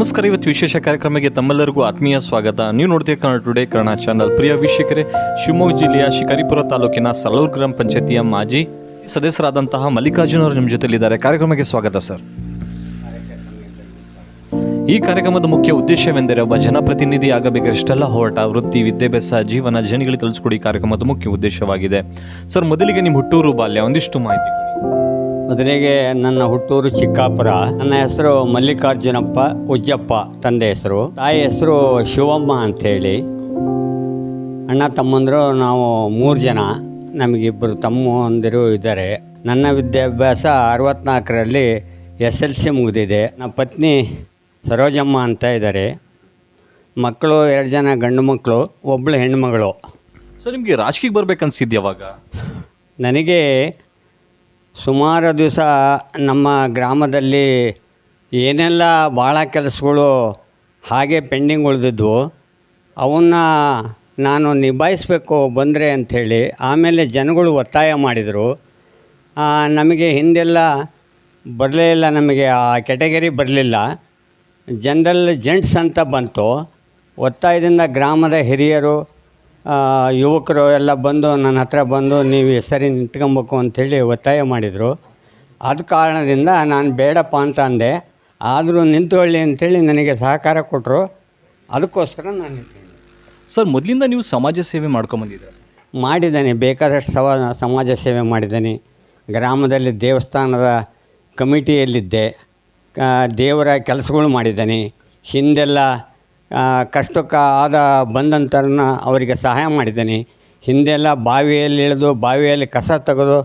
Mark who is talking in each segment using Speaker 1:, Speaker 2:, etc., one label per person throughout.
Speaker 1: ನಮಸ್ಕಾರ, ಇವತ್ತು ವಿಶೇಷ ಕಾರ್ಯಕ್ರಮಕ್ಕೆ ತಮ್ಮೆಲ್ಲರಿಗೂ ಆತ್ಮೀಯ ಸ್ವಾಗತ. ನೀವು ನೋಡ್ತೀವಿ ಕನ್ನಡ ಟುಡೇ ಕನ್ನಡ ಚಾನಲ್ ಪ್ರಿಯ ವೀಕ್ಷಕರೇ, ಶಿವಮೊಗ್ಗ ಜಿಲ್ಲೆಯ ಶಿಕಾರಿಪುರ ತಾಲೂಕಿನ ಸಲೂರ್ ಗ್ರಾಮ ಪಂಚಾಯತಿಯ ಮಾಜಿ ಸದಸ್ಯರಾದಂತಹ ಮಲ್ಲಿಕಾರ್ಜುನ್ ಅವರು ನಿಮ್ಮ ಜೊತೆಲಿದ್ದಾರೆ ಕಾರ್ಯಕ್ರಮಕ್ಕೆ ಸ್ವಾಗತ ಸರ್ ಈ ಕಾರ್ಯಕ್ರಮದ ಮುಖ್ಯ ಉದ್ದೇಶವೆಂದರೆ ಒಬ್ಬ ಜನಪ್ರತಿನಿಧಿ ಆಗಬೇಕಷ್ಟೆಲ್ಲ, ಹೋರಾಟ ವೃತ್ತಿ, ವಿದ್ಯಾಭ್ಯಾಸ, ಜೀವನ, ಜನಗಳಿಗೆ ತಿಳಿಸ್ಕೊಡಿ ಕಾರ್ಯಕ್ರಮದ ಮುಖ್ಯ ಉದ್ದೇಶವಾಗಿದೆ. ಸರ್ ಮೊದಲಿಗೆ ನಿಮ್ಮ ಹುಟ್ಟೂರು ಬಾಲ್ಯ, ಒಂದಿಷ್ಟು ಮಾಹಿತಿ.
Speaker 2: ಮೊದಲಿಗೆ ನನ್ನ ಹುಟ್ಟೂರು ಚಿಕ್ಕಾಪುರ. ನನ್ನ ಹೆಸರು ಮಲ್ಲಿಕಾರ್ಜುನಪ್ಪ ಉಜ್ಜಪ್ಪ ತಂದೆ ಹೆಸರು. ತಾಯಿ ಹೆಸರು ಶಿವಮ್ಮ ಅಂತ ಹೇಳಿ ಅಣ್ಣ ತಮ್ಮಂದರು ನಾವು ಮೂರು ಜನ. ನಮಗಿಬ್ಬರು ತಮ್ಮಂದಿರು ಇದ್ದಾರೆ. ನನ್ನ ವಿದ್ಯಾಭ್ಯಾಸ ಅರವತ್ನಾಲ್ಕರಲ್ಲಿ ಎಸ್ ಎಲ್ ಸಿ ಮುಗಿದಿದೆ. ನನ್ನ ಪತ್ನಿ ಸರೋಜಮ್ಮ ಅಂತ ಇದ್ದಾರೆ. ಮಕ್ಕಳು ಎರಡು ಜನ ಗಂಡು ಮಕ್ಕಳು ಒಬ್ಬಳು ಹೆಣ್ಣುಮಗಳು
Speaker 1: ಸರ್ ನಿಮಗೆ ರಾಜಕೀಯಕ್ಕೆ ಯಾವಾಗ
Speaker 2: ನನಗೆ ಸುಮಾರು ದಿವಸ ನಮ್ಮ ಗ್ರಾಮದಲ್ಲಿ ಏನೆಲ್ಲ ಭಾಳ ಕೆಲಸಗಳು ಹಾಗೆ ಪೆಂಡಿಂಗ್ ಉಳಿದಿದ್ವು, ಅವನ್ನ ನಾನು ನಿಭಾಯಿಸಬೇಕು ಬಂದರೆ ಅಂಥೇಳಿ ಆಮೇಲೆ ಜನಗಳು ಒತ್ತಾಯ ಮಾಡಿದರು. ನಮಗೆ ಹಿಂದೆಲ್ಲ ಬರಲೇ ಇಲ್ಲ, ನಮಗೆ ಆ ಕೆಟಗರಿ ಬರಲಿಲ್ಲ. ಜನರಲ್ ಜೆಂಟ್ಸ್ ಅಂತ ಬಂತು. ಒತ್ತಾಯದಿಂದ ಗ್ರಾಮದ ಹಿರಿಯರು ಯುವಕರು ಎಲ್ಲ ಬಂದು ನನ್ನ ಹತ್ರ ಬಂದು ನೀವು ಸರಿ ನಿಂತ್ಕೊಬೇಕು ಅಂಥೇಳಿ ಒತ್ತಾಯ ಮಾಡಿದರು. ಆದ ಕಾರಣದಿಂದ ನಾನು ಬೇಡಪ್ಪ ಅಂತ ಅಂದೆ. ಆದರೂ ನಿಂತ್ಕೊಳ್ಳಿ ಅಂಥೇಳಿ ನನಗೆ ಸಹಕಾರ ಕೊಟ್ಟರು ಅದಕ್ಕೋಸ್ಕರ ನಾನು ನಿಂತ್ಕೊಂಡೆ
Speaker 1: ಸರ್ ಮೊದಲಿಂದ ನೀವು ಸಮಾಜ ಸೇವೆ ಮಾಡ್ಕೊಂಬಂದಿದ್ದೀರಾ?
Speaker 2: ಮಾಡಿದ್ದೇನೆ. ಬೇಕಾದಷ್ಟು ಸವ ಸಮಾಜ ಸೇವೆ ಮಾಡಿದ್ದೇನೆ. ಗ್ರಾಮದಲ್ಲಿ ದೇವಸ್ಥಾನದ ಕಮಿಟಿಯಲ್ಲಿದ್ದೆ. ದೇವರ ಕೆಲಸಗಳು ಮಾಡಿದ್ದೇನೆ. ಹಿಂದೆಲ್ಲ ಕಷ್ಟಕ್ಕೆ ಆದ ಬಂದಂಥವ್ರನ್ನ ಅವರಿಗೆ ಸಹಾಯ ಮಾಡಿದ್ದೇನೆ. ಹಿಂದೆಲ್ಲ ಬಾವಿಯಲ್ಲಿ ಇಳಿದು ಬಾವಿಯಲ್ಲಿ ಕಸ ತೆಗೆದು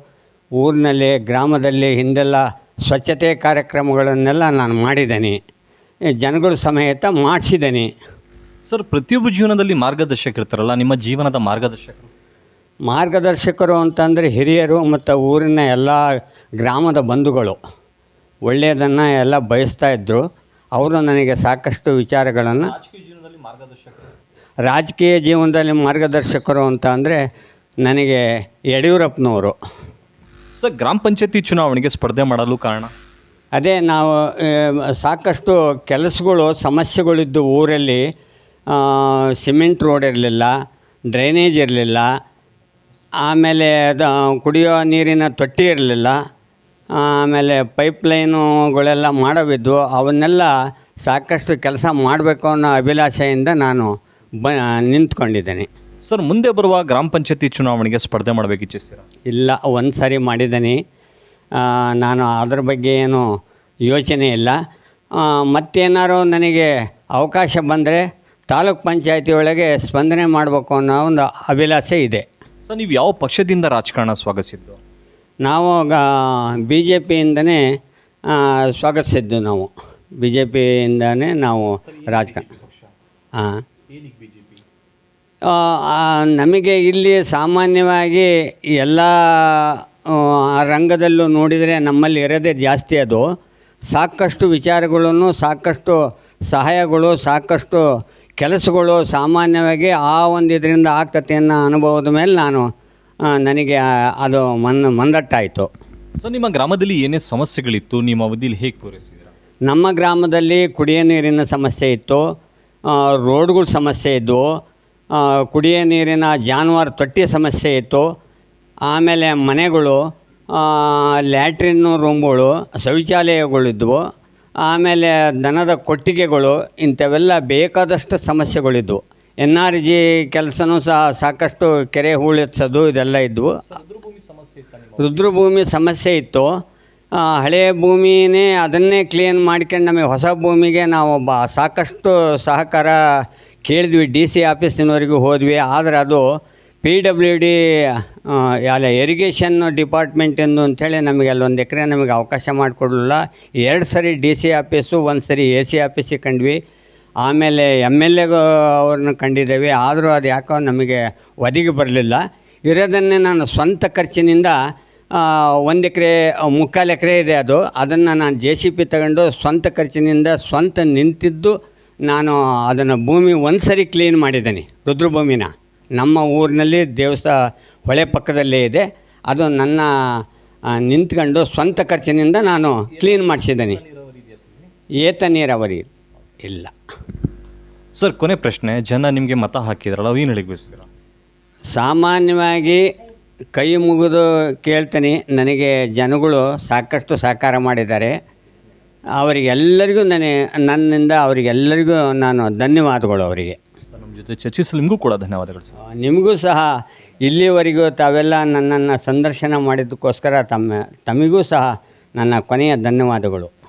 Speaker 2: ಊರಿನಲ್ಲಿ ಗ್ರಾಮದಲ್ಲಿ ಹಿಂದೆಲ್ಲ ಸ್ವಚ್ಛತೆ ಕಾರ್ಯಕ್ರಮಗಳನ್ನೆಲ್ಲ ನಾನು ಮಾಡಿದ್ದೇನೆ. ಜನಗಳು ಸಮೇತ ಮಾಡಿಸಿದ್ದೇನೆ.
Speaker 1: ಸರ್ ಪ್ರತಿಯೊಬ್ಬ ಜೀವನದಲ್ಲಿ ಮಾರ್ಗದರ್ಶಕ ಇರ್ತಾರಲ್ಲ ನಿಮ್ಮ ಜೀವನದ ಮಾರ್ಗದರ್ಶಕರು?
Speaker 2: ಮಾರ್ಗದರ್ಶಕರು ಅಂತಂದರೆ ಹಿರಿಯರು ಮತ್ತು ಊರಿನ ಎಲ್ಲ ಗ್ರಾಮದ ಬಂಧುಗಳು. ಒಳ್ಳೆಯದನ್ನು ಎಲ್ಲ ಬಯಸ್ತಾ ಇದ್ದರು ಅವರು ನನಗೆ ಸಾಕಷ್ಟು ವಿಚಾರಗಳನ್ನು
Speaker 1: ರಾಜಕೀಯ ಜೀವನದಲ್ಲಿ ಮಾರ್ಗದರ್ಶಕರು.
Speaker 2: ರಾಜಕೀಯ ಜೀವನದಲ್ಲಿ ಮಾರ್ಗದರ್ಶಕರು ಅಂತ ಅಂದರೆ ನನಗೆ ಯಡಿಯೂರಪ್ಪನವರು.
Speaker 1: ಸರ್ ಗ್ರಾಮ ಪಂಚಾಯತಿ ಚುನಾವಣೆಗೆ ಸ್ಪರ್ಧೆ ಮಾಡಲು ಕಾರಣ?
Speaker 2: ಅದೇ ನಾವು ಸಾಕಷ್ಟು ಕೆಲಸಗಳು ಸಮಸ್ಯೆಗಳಿದ್ದು ಊರಲ್ಲಿ ಸಿಮೆಂಟ್ ರೋಡ್ ಇರಲಿಲ್ಲ ಡ್ರೈನೇಜ್ ಇರಲಿಲ್ಲ ಆಮೇಲೆ ಅದು ಕುಡಿಯೋ ನೀರಿನ ತೊಟ್ಟಿ ಇರಲಿಲ್ಲ ಆಮೇಲೆ ಪೈಪ್ಲೈನುಗಳೆಲ್ಲ ಮಾಡವಿದ್ವು ಅವನ್ನೆಲ್ಲ ಸಾಕಷ್ಟು ಕೆಲಸ ಮಾಡಬೇಕು ಅನ್ನೋ ಅಭಿಲಾಷೆಯಿಂದ ನಾನು ಬ ನಿಂತ್ಕೊಂಡಿದ್ದೇನೆ.
Speaker 1: ಸರ್ ಮುಂದೆ ಬರುವ ಗ್ರಾಮ ಪಂಚಾಯತಿ ಚುನಾವಣೆಗೆ ಸ್ಪರ್ಧೆ ಮಾಡಬೇಕು ಇಚ್ಛಿಸ್ತೀರಾ?
Speaker 2: ಇಲ್ಲ ಒಂದು ಸಾರಿ ಮಾಡಿದ್ದೀನಿ ನಾನು ಅದ್ರ ಬಗ್ಗೆ ಏನು ಯೋಚನೆ ಇಲ್ಲ. ಮತ್ತೇನಾದ್ರು ನನಗೆ ಅವಕಾಶ ಬಂದರೆ ತಾಲೂಕ್ ಪಂಚಾಯತಿ ಒಳಗೆ ಸ್ಪಂದನೆ ಮಾಡಬೇಕು ಅನ್ನೋ ಒಂದು ಅಭಿಲಾಷೆ ಇದೆ.
Speaker 1: ಸರ್ ನೀವು ಯಾವ ಪಕ್ಷದಿಂದ ರಾಜಕಾರಣ ಸ್ವಾಗತಿಸಿದ್ದು?
Speaker 2: ನಾವು ಬಿ ಜೆ ಪಿಯಿಂದನೇ ಸ್ವಾಗತಿಸಿದ್ದು ನಾವು. ಬಿ ಜೆ ಪಿಯಿಂದನೇ ನಾವು ರಾಜಕಾರಣ ಹಾಂ ನಮಗೆ ಇಲ್ಲಿ ಸಾಮಾನ್ಯವಾಗಿ ಎಲ್ಲ ರಂಗದಲ್ಲೂ ನೋಡಿದರೆ ನಮ್ಮಲ್ಲಿ ಇರೋದೇ ಜಾಸ್ತಿ ಅದು. ಸಾಕಷ್ಟು ವಿಚಾರಗಳನ್ನು, ಸಾಕಷ್ಟು ಸಹಾಯಗಳು, ಸಾಕಷ್ಟು ಕೆಲಸಗಳು ಸಾಮಾನ್ಯವಾಗಿ ಆ ಒಂದು ಇದರಿಂದ ಆಗ್ತತೆ ಅನ್ನೋ ಅನುಭವದ ಮೇಲೆ ನಾನು ನನಗೆ ಅದು ಮನ್ ಮಂದಟ್ಟಾಯಿತು.
Speaker 1: ಸೊ ನಿಮ್ಮ ಗ್ರಾಮದಲ್ಲಿ ಏನೇ ಸಮಸ್ಯೆಗಳಿತ್ತು ನಿಮ್ಮ ಅವಧಿಯಲ್ಲಿ ಹೇಗೆ ಪೂರೈಸಿದ್ದೀರಾ?
Speaker 2: ನಮ್ಮ ಗ್ರಾಮದಲ್ಲಿ ಕುಡಿಯೋ ನೀರಿನ ಸಮಸ್ಯೆ ಇತ್ತು. ರೋಡ್ಗಳ ಸಮಸ್ಯೆ ಇದ್ದವು ಕುಡಿಯ ನೀರಿನ ಜಾನುವಾರು ತೊಟ್ಟಿಯ ಸಮಸ್ಯೆ ಇತ್ತು. ಆಮೇಲೆ ಮನೆಗಳು ಲ್ಯಾಟ್ರಿನ್ ರೂಮ್ಗಳು ಶೌಚಾಲಯಗಳಿದ್ವು ಆಮೇಲೆ ದನದ ಕೊಟ್ಟಿಗೆಗಳು ಇಂಥವೆಲ್ಲ ಬೇಕಾದಷ್ಟು ಸಮಸ್ಯೆಗಳಿದ್ವು. ಎನ್ ಆರ್ ಜಿ ಕೆಲಸನೂ ಸಹ ಸಾಕಷ್ಟು ಕೆರೆ ಹೂಳೆತ್ಸೋದು ಇದೆಲ್ಲ ಇದ್ವು. ರುದ್ರಭೂಮಿ ಸಮಸ್ಯೆ ಇತ್ತು ಹಳೆಯ ಭೂಮಿನೇ ಅದನ್ನೇ ಕ್ಲೀನ್ ಮಾಡ್ಕೊಂಡು ನಮಗೆ ಹೊಸ ಭೂಮಿಗೆ ನಾವು ಬ ಸಾಕಷ್ಟು ಸಹಕಾರ ಕೇಳಿದ್ವಿ. ಡಿ ಸಿ ಆಫೀಸಿನವರೆಗೂ ಹೋದ್ವಿ. ಆದರೆ ಅದು ಪಿ ಡಬ್ಲ್ಯೂ ಡಿ ಅಲ್ಲ ಇರಿಗೇಷನ್ ಡಿಪಾರ್ಟ್ಮೆಂಟಿಂದು ಅಂಥೇಳಿ ನಮಗೆ ಅಲ್ಲೊಂದು ಎಕರೆ ನಮಗೆ ಅವಕಾಶ ಮಾಡಿಕೊಡಲಿಲ್ಲ. ಎರಡು ಸರಿ ಡಿ ಸಿ ಆಫೀಸು ಒಂದು ಸರಿ ಎ ಸಿ ಆಫೀಸಿಗೆ ಕಂಡ್ವಿ. ಆಮೇಲೆ ಎಂ ಎಲ್ ಎಗೂ ಅವ್ರನ್ನ ಕಂಡಿದ್ದೇವೆ. ಆದರೂ ಅದು ಯಾಕೋ ನಮಗೆ ಒದಗಿ ಬರಲಿಲ್ಲ. ಇರೋದನ್ನೇ ನಾನು ಸ್ವಂತ ಖರ್ಚಿನಿಂದ ಒಂದು ಎಕರೆ, ಮುಕ್ಕಾಲು ಎಕರೆ ಇದೆ ಅದು. ಅದನ್ನು ನಾನು ಜೆ ಸಿ ಪಿ ತಗೊಂಡು ಸ್ವಂತ ಖರ್ಚಿನಿಂದ ಸ್ವಂತ ನಿಂತಿದ್ದು ನಾನು ಅದನ್ನು ಭೂಮಿ ಒಂದು ಸರಿ ಕ್ಲೀನ್ ಮಾಡಿದ್ದೀನಿ. ರುದ್ರಭೂಮಿನ. ನಮ್ಮ ಊರಿನಲ್ಲಿ ದೇವಸ್ಥಾನ ಹೊಳೆ ಪಕ್ಕದಲ್ಲೇ ಇದೆ. ಅದು ನನ್ನ ನಿಂತ್ಕೊಂಡು ಸ್ವಂತ ಖರ್ಚಿನಿಂದ ನಾನು ಕ್ಲೀನ್ ಮಾಡಿಸಿದ್ದೀನಿ. ಏತ ನೀರಾವರಿ? ಇಲ್ಲ.
Speaker 1: ಸರ್ ಕೊನೆ ಪ್ರಶ್ನೆ ಜನ ನಿಮಗೆ ಮತ ಹಾಕಿದ್ರಲ್ಲ ಅವು ಏನು ಬಯಸ್ತೀರ
Speaker 2: ಸಾಮಾನ್ಯವಾಗಿ ಕೈ ಮುಗಿದು ಕೇಳ್ತೀನಿ. ನನಗೆ ಜನಗಳು ಸಾಕಷ್ಟು ಸಹಕಾರ ಮಾಡಿದ್ದಾರೆ. ಅವರಿಗೆಲ್ಲರಿಗೂ ನನಗೆ ನನ್ನಿಂದ ಅವರಿಗೆಲ್ಲರಿಗೂ ನಾನು ಧನ್ಯವಾದಗಳು ಅವರಿಗೆ.
Speaker 1: ನಮ್ಮ ಜೊತೆ ಚರ್ಚಿಸಲು ನಿಮಗೂ ಕೂಡ ಧನ್ಯವಾದಗಳು ಸರ್.
Speaker 2: ನಿಮಗೂ ಸಹ ಇಲ್ಲಿವರೆಗೂ ತಾವೆಲ್ಲ ನನ್ನನ್ನು ಸಂದರ್ಶನ ಮಾಡಿದ್ದಕ್ಕೋಸ್ಕರ ತಮ್ಮ ತಮಗೂ ಸಹ ನನ್ನ ಕೊನೆಯ ಧನ್ಯವಾದಗಳು.